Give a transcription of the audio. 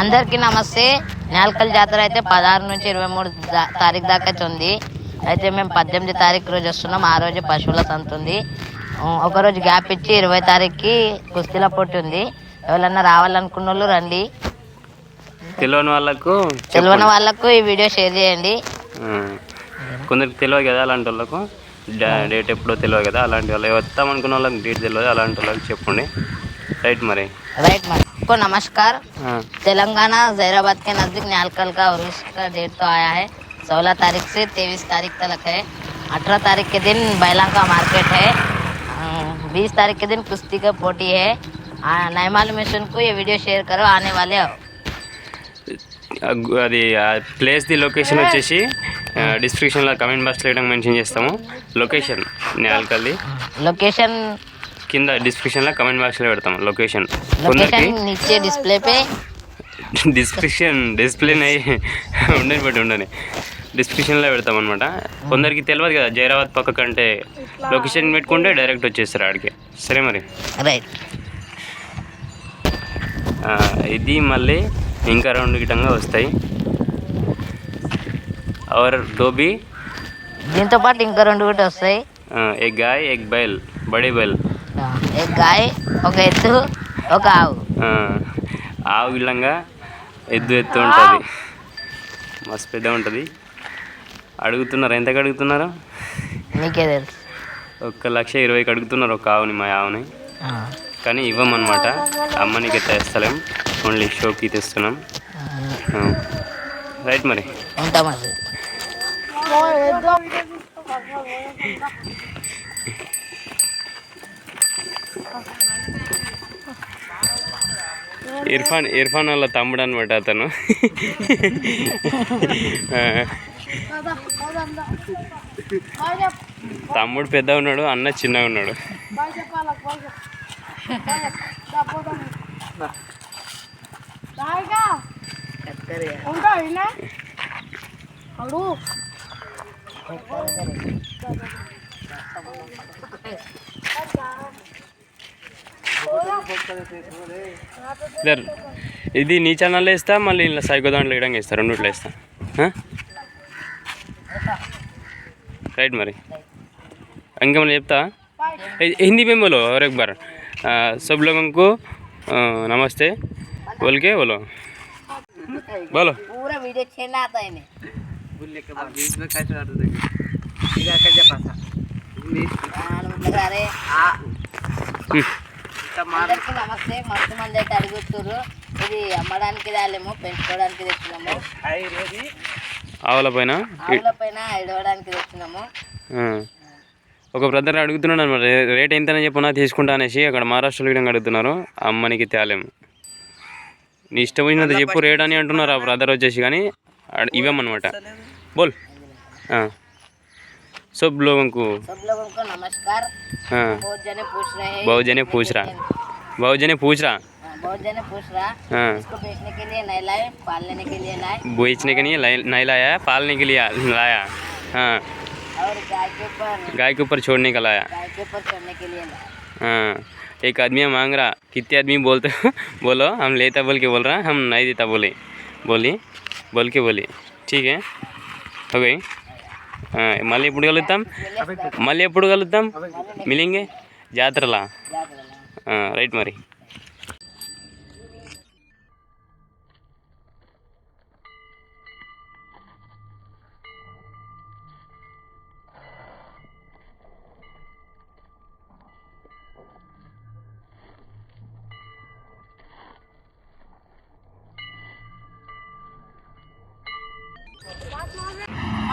అందరికీ నమస్తే. నేలకల్ జాతర అయితే పదహారు నుంచి ఇరవై మూడు తారీఖు దాకా ఉంది అయితే మేము పద్దెనిమిది తారీఖు రోజు వస్తున్నాం. ఆ రోజు పశువుల సంత ఉంది. ఒకరోజు గ్యాప్ ఇచ్చి ఇరవై తారీఖుకి కుస్తీల పొట్టి ఉంది. ఎవరన్నా రావాలనుకున్న వాళ్ళు రండి. తెలియని వాళ్ళకు తెలియని వాళ్ళకు ఈ వీడియో షేర్ చేయండి. కొందరికి తెలియదు కదా అలాంటి వాళ్ళకు. డేట్ ఎప్పుడో తెలియదు కదా అలాంటి వాళ్ళు వస్తాం అనుకున్న వాళ్ళకి డేట్ తెలియదు. అలాంటి వాళ్ళకి చెప్పండి. రైట్ మరి. రైట్ मैम को नमस्कार ఆ, तेलंगाना जहराबाद के नज़दीक न्यालकल का उर्स का डेट तो आया है सोलह तारीख से तेईस तारीख तक है अठारह तारीख के दिन बैला का मार्केट है बीस तारीख के दिन कुश्ती का पोटी है नैमाल मिशन को ये वीडियो शेयर करो आने वाले हो ఆ గు- అది ఆ ప్లేస్ది లొకేషన్ వచ్చేసి డిస్క్రిప్షన్లో కమెంట్ బాక్స్లో వేయడం మెన్షన్ చేస్తాము లొకేషన్ నేల్కల్ది लोकेशन కింద డిస్క్రిప్షన్లో కమెంట్ బాక్స్లో పెడతాం. లొకేషన్ కొందరికి నిచ్చే డిస్ప్లే పే. డిస్క్రిప్షన్ డిస్ప్లే ఉండని బట్టి ఉండని. డిస్క్రిప్షన్లో పెడతాం అనమాట కొందరికి తెలియదు కదా జైరాబాద్ పక్క కంటే లొకేషన్ పెట్టుకుంటే డైరెక్ట్ వచ్చేస్తారు ఆడికి. సరే మరి. ఇది మళ్ళీ ఇంకా రౌండ్ గిటంగా వస్తాయి. అవర్ డోబీ దీంతో పాటు ఇంకా రెండు కూడా వస్తాయి. ఎగ్ గాయ్ ఎగ్ బైల్ బడీ బైల్. एक గాయ ఒక ఎద్దు ఒక ఆవు. ఆ, ఆవు ఇళ్ళంగా ఎద్దు ఎత్తు ఉంటుంది. మస్తు పెద్ద ఉంటుంది. అడుగుతున్నారు ఎంతకు అడుగుతున్నారు? నీకే తెలుసు. ఒక్క లక్ష ఇరవైకి అడుగుతున్నారు ఒక ఆవుని మా ఆవుని. కానీ ఇవ్వమన్నమాట. అమ్మనికి తెస్తలేం. ఓన్లీ షోకి తెస్తున్నాం. రైట్ మరి. ఉంటాం ఇర్ఫాన్ ఇర్ఫాన్ వాళ్ళ తమ్ముడు అనమాట అతను. తమ్ముడు పెద్ద ఉన్నాడు అన్న చిన్నగా ఉన్నాడు. ఇద్దరు ఇది నీ ఛానల్లో వేస్తా మళ్ళీ ఇలా సైకో దాంట్లో వేయడానికి వేస్తా రెండిట్లో వేస్తా ఆ? రైట్ మరి ఇంకేమైనా చెప్తా ए- हिंदी में बोलो और एक बार आ, सब लोगों को आ, नमस्ते बोल के बोलो बोलो पूरा वीडियो छेना आता है इन्हें हाँ, मतलब अरे हम्म, అందరికీ నమస్తే. మస్తు మంది అయితే అడుగుతుర్రు. ఇది అమ్మడానికి రాలేము పెంచుకోవడానికి తెచ్చినాము. ఆవుల పైన ఆవుల పైన ఇడవడానికి తెచ్చినాము. ఒక బ్రదర్ అడుగుతున్నాడు అనమాట రేట్ ఎంతనే చెప్పునా తీసుకుంటా అనేసి అక్కడ మహారాష్ట్రలో విధంగా అడుగుతున్నారు అమ్మనికి తేలేము. నీ ఇష్టం వచ్చినంత చెప్పు రేట్ అని అంటున్నారు ఆ బ్రదర్ వచ్చేసి కానీ ఇవ్వమన్నమాట. బోల్. सब लोगों को। सब लोगों को नमस्कार। हाँ। बहुत जने पूछ रहे हैं। बहुत जने पूछ रहा। बहुत जने पूछ रहा। हाँ, बहुत जने पूछ रहा। हाँ। इसको बेचने के लिए नहीं लाए पाल लेने के लिए लाए। बेचने के लिए नहीं लाया पालने के लिए लाया। हाँ। और गाय के ऊपर। गाय के ऊपर छोड़ने का लाया। गाय के ऊपर चढ़ने के लिए हाँ। एक आदमी मांग रहा कितने आदमी बोलते बोलो हम लेता बोल के बोल रहा हम नहीं देता बोले। बोली बोल के बोली। ठीक है? हो गई। మళ్ళీ ఎప్పుడు కలుద్దాం మళ్ళీ ఎప్పుడు కలుద్దాం మిలింగే జాతరలా ఆ, రైట్ మరి మా